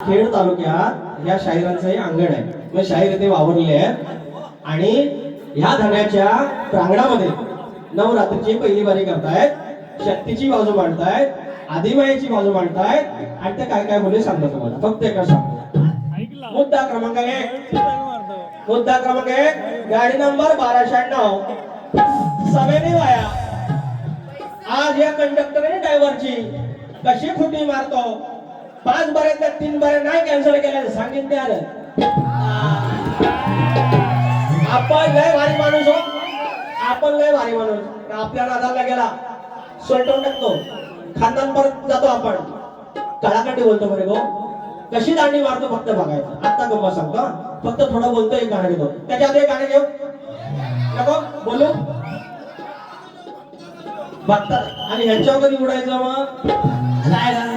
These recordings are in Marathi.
खेड तालुक्यात या शाहिरांचंही अंगण आहे. मग शाहीर इथे वावरले आहेत. आणि ह्या धण्याच्या प्रांगणामध्ये नवरात्रीची पहिली बारी करतायत. शक्तीची बाजू मांडतायत. आदिमायेची बाजू मांडतायत. आणि ते काय काय बोलले सांगतो तुम्हाला? फक्त एका सांगतो. मुद्दा क्रमांक एक. मुद्दा क्रमांक एक. गाडी नंबर बाराशे शहाण्णव सवेने वाया. आज या कंडक्टर आणि ड्रायव्हरची कशी खुटी मारतो? पाच बऱ्यातल्या तीन बऱ्या नाही कॅन्सल केल्या सांगितले आलं. आपण लय भारी माणूस हो. आपण लय भारी माणूस. आपल्या नादाला गेला. सोलटवून टाकतो. खानदान परत जातो आपण. कळाकाठी बोलतो बरे गो. कशी दांडी मारतो फक्त बघायचं. आता गप्पा सांगतो फक्त थोडं बोलतो एक गाणं घेतो. त्याच्या आधी एक गाणं घेऊ. नको? बोलू? बघतात आणि ह्यांच्यावर कधी उडायचं मग? काय झालं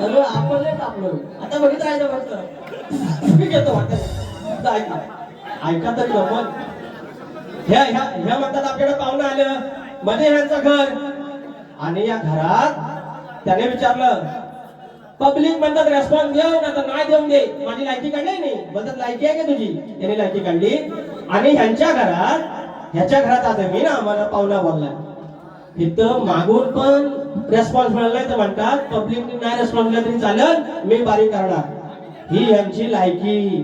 अरे आपण लय टाकलो आता बघित आहे फक्त मी घेतो वाटत ऐका ऐका तरी गमत ह्या ह्या ह्या म्हणतात आपल्याकडे पाहुणं आलं. मध्ये ह्यांचं घर. आणि या घरात त्याने विचारलं पब्लिक म्हणतात रेस्पॉन्स देऊ ना तर नाही देऊन दे. माझी लायकी काढली नाही म्हणतात लायकी आहे का तुझी? त्याने लायकी काढली. आणि ह्यांच्या घरात ह्याच्या घरात आता मी ना आम्हाला पाहुणा बोलला इथं मागून पण रेस्पॉन्स मिळाला नाही तर म्हणतात पब्लिकने नाही रेस्पॉन्स दिला तरी चालेल मी बारीक करणार. ही यांची लायकी.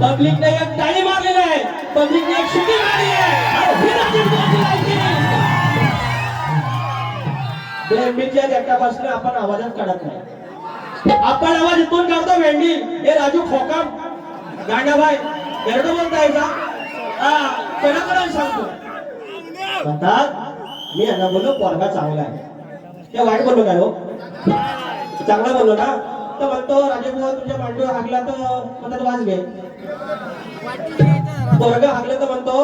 पब्लिकने एक टाळी मारलेली आहे पब्लिकने एक शिटी मारली आहे. बेंबीच्या आपण आवाजच काढत नाही. आपण आवाज इथून काढतो भेंडी हे राजू खोकाम. गांडाबाई एवढं बोलताय का? हा कोणाकडे सांगतो? म्हणतात मी यांना बोललो पोरगा चांगला आहे. ते वाईट बोललो काय हो? चांगला बोललो ना? तर म्हणतो राजे तुझ्या मांडीवर हागला तर म्हणतात वाज घे. पोरग हागलं तर म्हणतो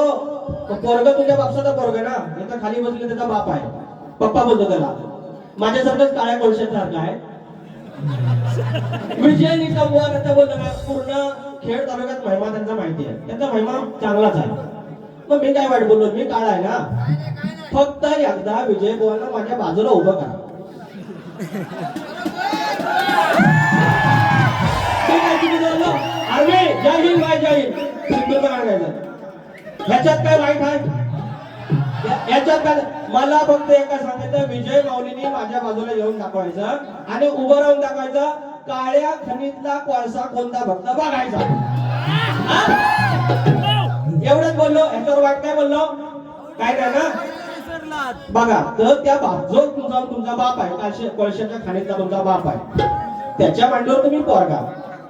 पोरग तुझ्या बापसाचा पोरग ना? इथं खाली बसले त्याचा बाप आहे. पप्पा बोलतो त्याला माझ्यासारखंच काळ्या कोळशासारखं आहे. विजय निकम आता बोलतो ना पूर्ण खेड तालुक्यात महिमा त्यांचा माहिती आहे. त्यांचा महिमा चांगलाच आहे. मग मी काय वाईट बोललो? मी काळ आहे ना? फक्त एकदा विजय बुवांना माझ्या बाजूला उभं करा. काय अरे जय हिंद. बाय जय हिंद सिंधुदुर्ग ह्याच्यात काय वाईट आहे? याच्यात काय मला फक्त एका सांगायचं विजय माऊलीनी माझ्या बाजूला येऊन दाखवायचं आणि उभं राहून दाखवायचं काळ्या खनितला कोळसा कोणता भक्त बघायचा. एवढंच बोललो ह्याच्यावर वाईट काय बोललो? काय नाही ना बघा तर त्या बाप जो तुमचा तुमचा बाप आहे. काळशे कोळशाच्या तुमचा बाप आहे. त्याच्या मांडीवर तुम्ही पोरगा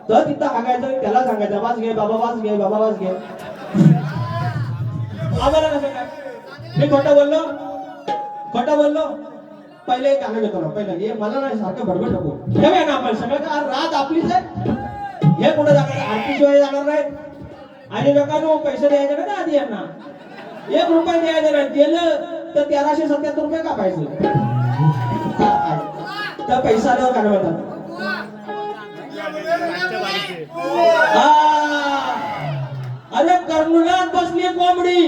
तर तिथं हागायचं त्याला सांगायचं वाच घे बाबा वाच घे बाबा वाच घे. आम्हाला कसं काय? मी खोटं बोललो? खोटं बोललो? पहिले एक गाणं घेतो ना पहिलं. हे मला नाही सारखं भडबड नको. ठेवूया ना आपण सगळं का रात आपलीच आहे. हे कुठं जाणार? आरती शिवाय जाणार नाही. आणि लोकांना पैसे द्यायचे ना आधी यांना? एक रुपये द्यायचं नाही. गेलं तर तेराशे सत्याहत्तर रुपये कापायचं. हा, आहे. पैसा आल्यावर गाणं म्हणतात अरे कर्णुनाथ बसली कोंबडी.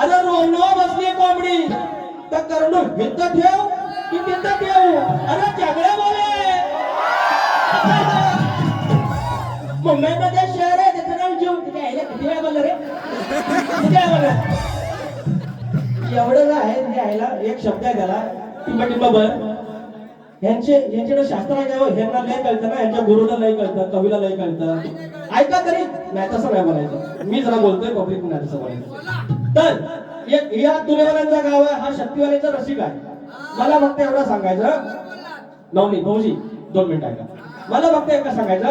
अरे रोमनाव बसली कोंबडी. तर कर्णू भिंत ठेव की भिंत ठेव? अरे चांगले बोले. मुंबईमध्ये शहर आहे त्याचं नाव जीव तिथे यायला किती वेळा बोललं रे किती वेळा बोललं एवढं आहे? तिथे यायला एक शब्द आहे त्याला. टिंबा टिंबा बर यांचे यांच्याकडे शास्त्र आहे काय ह्यांना हो, लय कळतं ना. यांच्या गुरुला लय कळतं कवीला लय कळतं. ऐका तरी. नाही तसं नाही बोलायचं. मी जरा बोलतोय पब्लिक नाही तसं बोलायचं. तर या तुलेवाल्यांचा गाव आहे. हा शक्तीवाल्यांचा रसिक आहे. मला फक्त एवढं सांगायचं. नवनी भाऊजी दोन मिनिट ऐका. मला फक्त एका सांगायचं.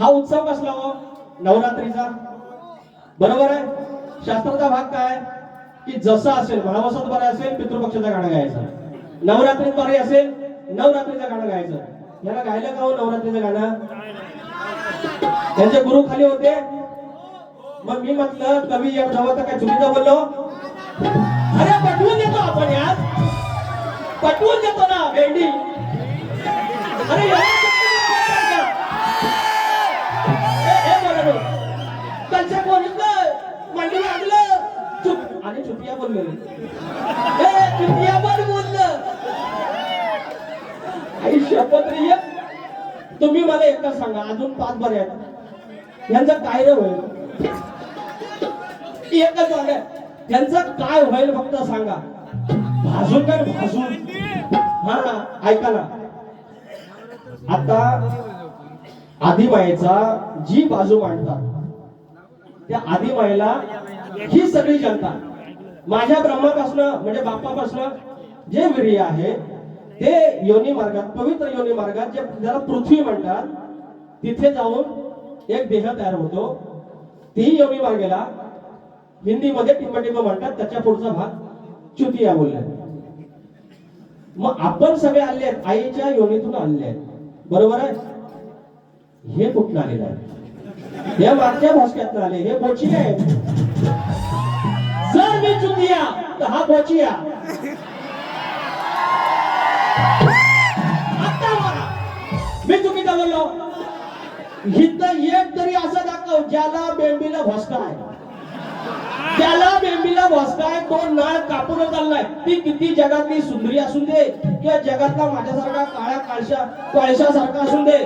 हा उत्सव कसला हो? नवरात्रीचा. बरोबर आहे? शास्त्राचा भाग काय? की जसं असेल महावसात बरं असेल पितृपक्षाचं गाणं गायचं. नवरात्रीत बरे असेल नवरात्रीचं गाणं गायचं. याला गायलं का हो नवरात्रीचं गाणं? त्यांचे गुरु खाली होते. मग मी म्हटलं कवी या तर काय चुकीचं बोललो? अरे पटवून देतो आपण यात पटवून देतो ना भेंडी. अरे अजून पाच बरे आहेत यांचं काय रे होईल? एकच वागा त्यांचं काय होईल फक्त सांगा. भाजून काय भाजून? हा ऐका ना. आता आदिमायेचा जी बाजू मांडतात त्या आदिमायेला ही सगळी जनता माझ्या ब्रह्मापासून म्हणजे बाप्पापासून जे वीर्य आहे ते योनी मार्गात पवित्र योनी मार्गात जे ज्याला पृथ्वी म्हणतात तिथे जाऊन एक देह तयार होतो. तीही योगी मार्गेला हिंदीमध्ये टिंबटिंब म्हणतात त्याच्या पुढचा भाग चुतिया बोलल्या मग आपण सगळे आले आहेत आईच्या योनीतून आले आहेत. बरोबर आहे? हे कुठून आलेलं आहे? हे मागच्या भाषक्यातनं आले. हे बोची आहे. जर मी चुतिया तर हा बोचिया. आता मी चुकीचा बोललो? इथं एक तरी असं दाखव ज्याला बेंबीला भोसका आहे. त्याला बेंबीला भोसका आहे तो नाळ कापून चाललाय ती किती जगातली सुंदरी असू दे किंवा जगातला माझ्यासारखा काळ्या काळशा काळशासारखा असू दे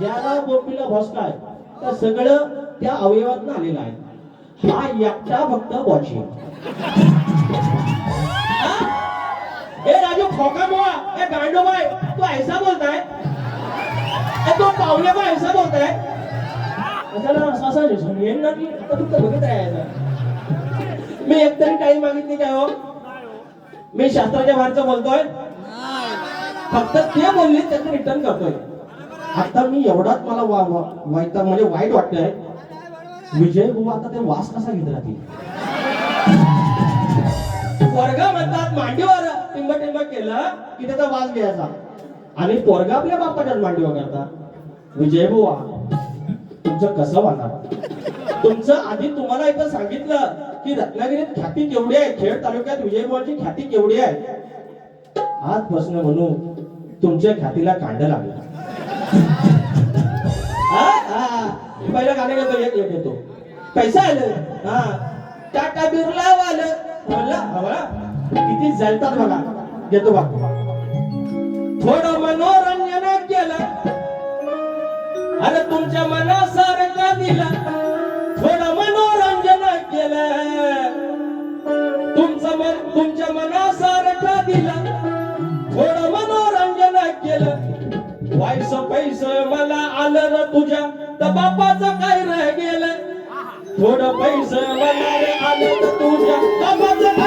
ज्याला बेंबीला भोसका आहे. तर सगळं त्या अवयवातून आलेलं आहे. हा एकटा फक्त बॉची हे? राजू खोका बुवा हे गांडो बाय तू ऐसा बोलताय? तो पावले बा ऐसा बोलताय. त्याला असं असं समजेल ना की? आता तू तर बघत राहायचं. मी एकतरी टाइम मागितली काय हो? मी शास्त्राच्या बाहेरचं बोलतोय. फक्त ते बोलले त्याचं रिटर्न करतोय. आता मी एवढाच मला वा वा- वाईट म्हणजे वाईट वाटतंय. विजय बुवा आता ते वास कसा घेत राहतील? वर्ग म्हणतात मांडीवर टिंब टिंब केलं की त्याचा वास घ्यायचा. आणि पोरगा आपल्या बापाच्याच मांडीवर करता. विजय बुवा तुमचं कसं वाटणार तुमचं आधी तुम्हाला इथं सांगितलं की रत्नागिरीत ख्याती केवढी आहे खेड तालुक्यात विजयभुवाची ख्याती केवढी आहे. आजपासून म्हणू तुमच्या ख्यातीला कांड लागलं. हा? पहिलं गाणं घेतो एक एक घेतो. पैसा आलं. हा. टाटा बिरला आलं म्हणलं हा किती जळतात बघा. घेतो बघ थोडं केलं अरे तुमच्या मनासारखं दिलं. थोडं मनोरंजन केलं. तुमचं मन तुमच्या मनासारखं दिलं. थोडं मनोरंजन केलं. वायस पैस मला आलं र तुझ्या. तर बापाचं काय राह गेलं? थोडं पैस मला आलं तुझ्या. बापाचं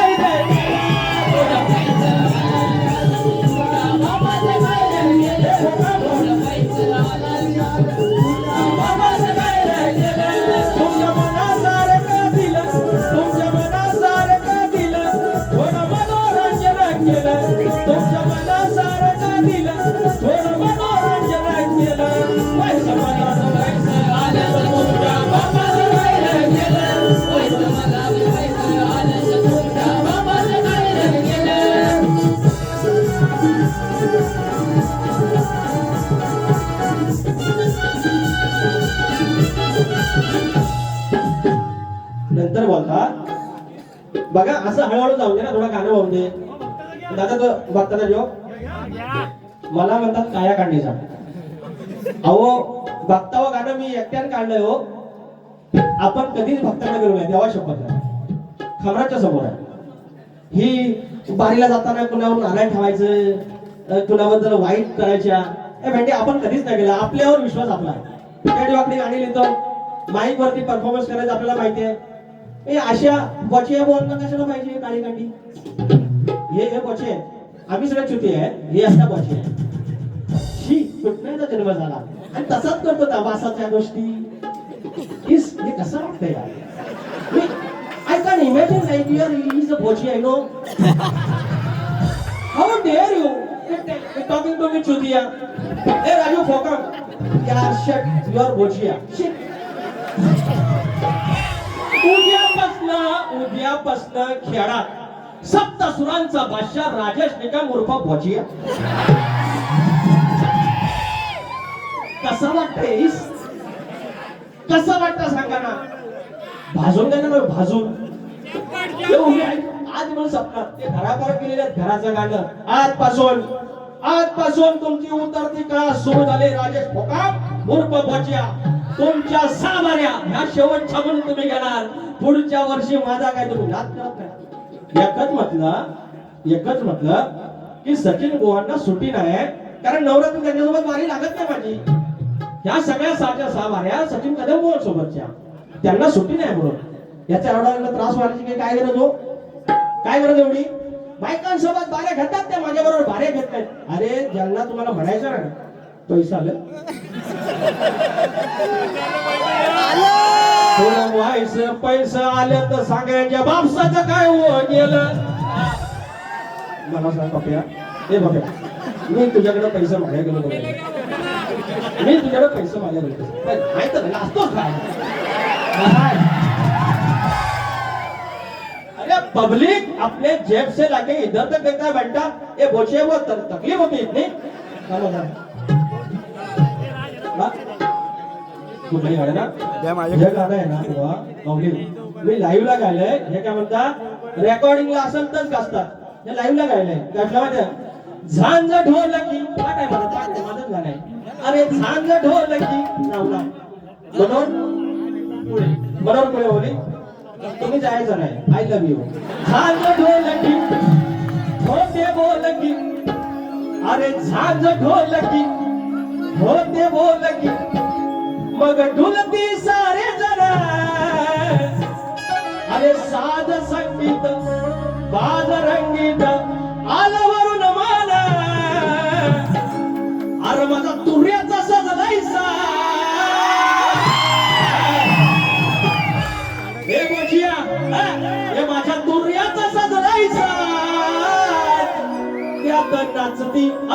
नंतर बोलता. बघा असं हळूहळू जाऊ दे ना थोडा गाणं वाहून दे. दादा तो बघताना जो मला म्हणतात काया काढण्याचा अहो बघताव गाणं मी एकट्यानं काढलंय हो. आपण कधीच भक्तांना गेलो नाही देवा शपथ खबराच्या समोर आहे. ही बारीला जाताना कुणावर नारायण ठेवायचं कुणाबद्दल वाईट करायच्या. ए भेंडे आपण कधीच नाही केलं. आपल्यावर विश्वास आपला त्या दिवाकडे गाणी लिहितो. माईक वरती परफॉर्मन्स करायचं आपल्याला माहिती आहे. अशा पोचे बोलणं कशाला पाहिजे कार्यकाठी हे हे पोचे आम्ही सगळ्या चुती आहे हे असल्या पोचे शी कुठल्याचा जन्म झाला. आणि तसाच करतो त्या गोष्टी. हे कसं वाटतं यार? I can imagine like your is a पोचे I know how dare you talking to me चुतिया ए राजू फोकट यार शेट युअर बोचिया उद्यापासनं उद्यापासनं खेळात सप्तसुरांचा बादशाह राजेश निकम उर्फ भोजिया. कसं वाटतंय कसं वाटतं सांगा ना? भाजून द्या ना भाजून. आज म्हणून सपनात ते घराकडे गेलेले घराचं गाणं. आजपासून आजपासून तुमची उतरती का? सुरू झाली राजेश फोकाम उर्फ भोजिया. तुमच्या सामान्या ह्या शेवटच्या म्हणून तुम्ही घेणार. पुढच्या वर्षी माझा काय तुम्ही नाद करत नाही. एकच म्हटलं एकच म्हटलं की सचिन गोवांना सुट्टी नाही कारण नवरात्र त्यांच्यासोबत मारी लागत नाही माझी. ह्या सगळ्या साच्या सहा सचिन कदम गोवा सोबतच्या. त्यांना सुट्टी नाही म्हणून. याच्या एवढा त्रास व्हायची काय गरज हो? काय गरज एवढी? बायकांसोबत बाऱ्या घेतात त्या माझ्याबरोबर बाऱ्या घेत नाहीत अरे ज्यांना तुम्हाला म्हणायचं ना पैसा आलं. थोडं व्हायचं पैसा आलं तर सांगायच्या बापसाचं काय हो गेलं. मला सांग बाप्या बाप्या मी तुझ्याकडे पैसा मागायला गेलो. मी तुझ्याकडे पैसे मागायला गेलो माहीत नाही असतोच काय पब्लिक अपने जेब से लाके इधर तक देता है बेटा। ये बोचे वो तकलीफ होती इतनी। मी लाईव्ह ला गायलंय. हे काय म्हणतात रेकॉर्डिंगला असेल तरच गाजतात. हे लाईव्ह ला गायलंय. गाठलं माहिती झांज ढोलकी. काय काय म्हणत? पाठ आहे, माझंच गाणं आहे अरे झांज ढोलकी. नावला मनोहर पुढे पुढे बोली. तुम्ही जायचं नाही. आय लव्ह यू झांज ढोलकी. होते बोलकी. अरे झांज ढोलकी. होते बोलकी मग ढुलती सारे जण. अरे साध संगीत बाज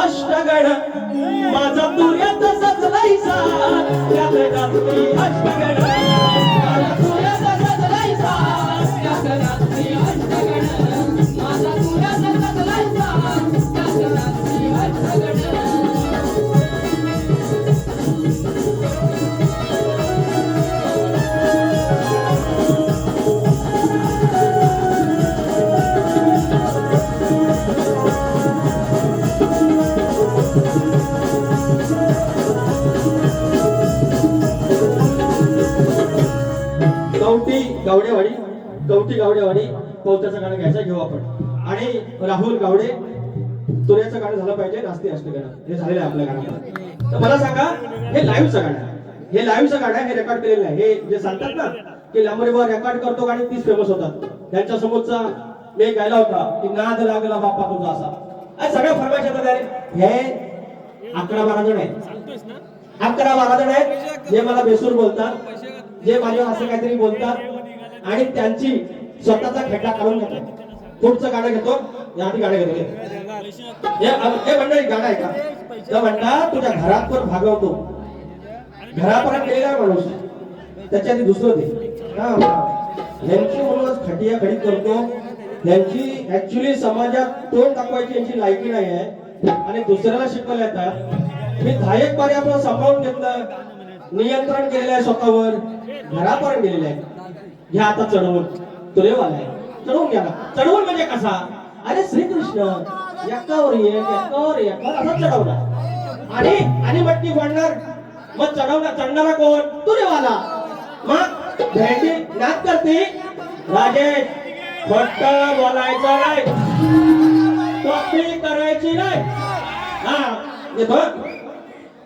अष्टगण माझा तुर्याचा सजलायसा त्यात अष्टगण माझा अष्टगण. त्याचं गाणं घ्यायचं घेऊ आपण. आणि राहुल गावडे तुऱ्याचं गाणं झालं पाहिजे नास्ती असते गाणं. हे झालेलं आहे आपल्या गाण्यात तर मला सांगा हे लाईव्हचं गाणं आहे. हे लाईव्हचं गाणं आहे हे रेकॉर्ड केलेलं आहे. हे जे सांगतात ना की लांबरीवर रेकॉर्ड करतो गाणी तीच फेमस होतात. त्यांच्या समोरचा मी गायला होता की नाद लागला बाप्पा तुझा असा. सगळ्या फरमाईश येतात अरे. हे अकरा बारा जण आहेत. अकरा बारा जण आहेत जे मला बेसूर बोलतात जे माझ्यावर असं काहीतरी बोलतात. आणि त्यांची स्वतःचा खेटा काढून घेतो पुढचं गाणं घेतो? या आधी गाणं घेतो. हे म्हणणं एक गाणं आहे का? म्हणता तुझ्या घरात पण भागवतो. घरापर्यंत गेलेला माणूस. त्याच्या आधी दुसरं दे. यांची म्हणूनच खटिया खडी करतो. यांची ऍक्च्युली समाजात तोंड दाखवायची यांची लायकी नाही आहे. आणि दुसऱ्याला शिकवायला येतात मी धायक एक बारी आपलं सांभाळून घेतलं. नियंत्रण केलेलं आहे स्वतःवर. घरापर्यंत गेलेलं आहे. घ्या आता चढवून. तुरेवाला. आहे चढवून घ्या. चढवून म्हणजे कसा? अरे श्रीकृष्ण एकावर एक एकावर एक. असा चढवला. आणि आणि मटकी फोडणार? मग चढवला चढणारा कोण? तुरेवाला. मग भेंडी नाच करते. राजेश फक्त बोलायचं नाही. कॉपी करायची नाही. हा येतो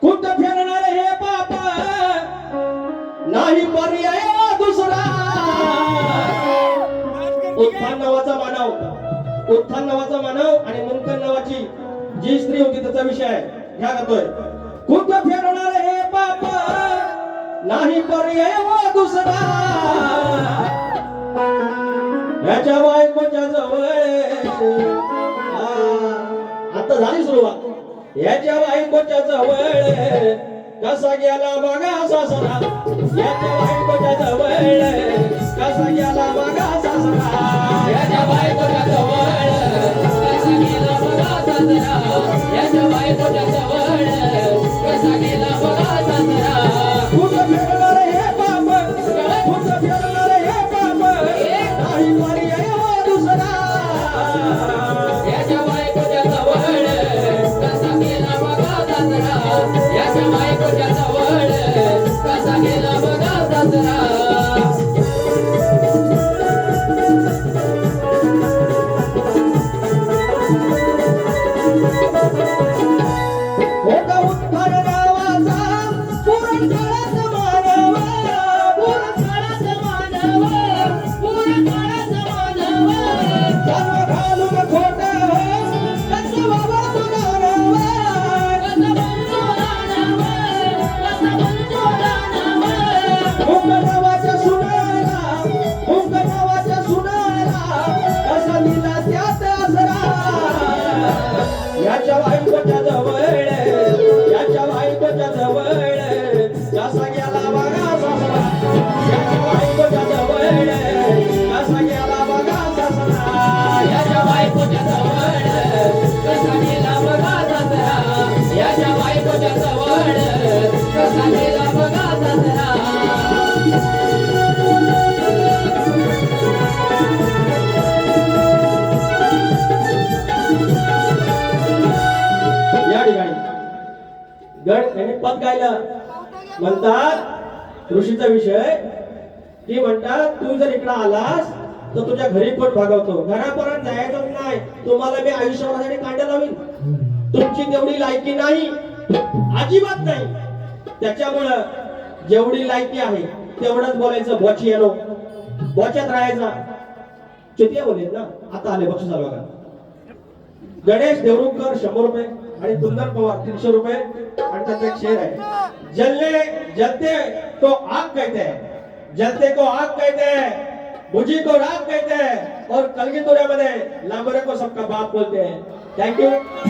कुठं फिरणार हे पाप नाही पर्याय. उत्थान नावाचा मानव. उत्थान नावाचा मानव आणि मुंकन नावाची जी स्त्री होती त्याचा विषय आहे. ह्या करतोय. कुठं फिरणार हे पाप? नाही पर्याय दुसरा. याच्या बायकोच्या जवळ. आता झाली सुरुवात. याच्या बायकोच्या जवळ. कसा गेला बघा सासरा? याच्या बायकोच्या जवळ. कसा गेला बघा माझ्या बायकोच्या जवळ. कसा गेला बघा सासरा पद गायलं म्हणतात ऋषीचा विषय की म्हणतात तू जर इकडं आलास तर तुझ्या घरी पण भागवतो? घरापर्यंत जायचं नाही. तुम्हाला मी आयुष्यभरासाठी कांड्या लावीन. तुमची तेवढी लायकी नाही. अजिबात नाही. त्याच्यामुळं जेवढी लायकी आहे तेवढंच बोलायचं बॉची येलो. बॉच्यात राहायचा. चेतिया बोलेल ना? आता आले बक्षीस आलो गणेश देवरुखकर शंभर रुपये. आणि सुंदर पवार तीनशे रुपये आणि त्याचा एक शेर आहे. जलने जलते तो आग कहते हैं. जलते को आग कहते हैं मुझी को राग कहते हैं और कलगी कलगीतुऱ्यामध्ये लांबरे को सबका बाप बोलते हैं. थँक्यू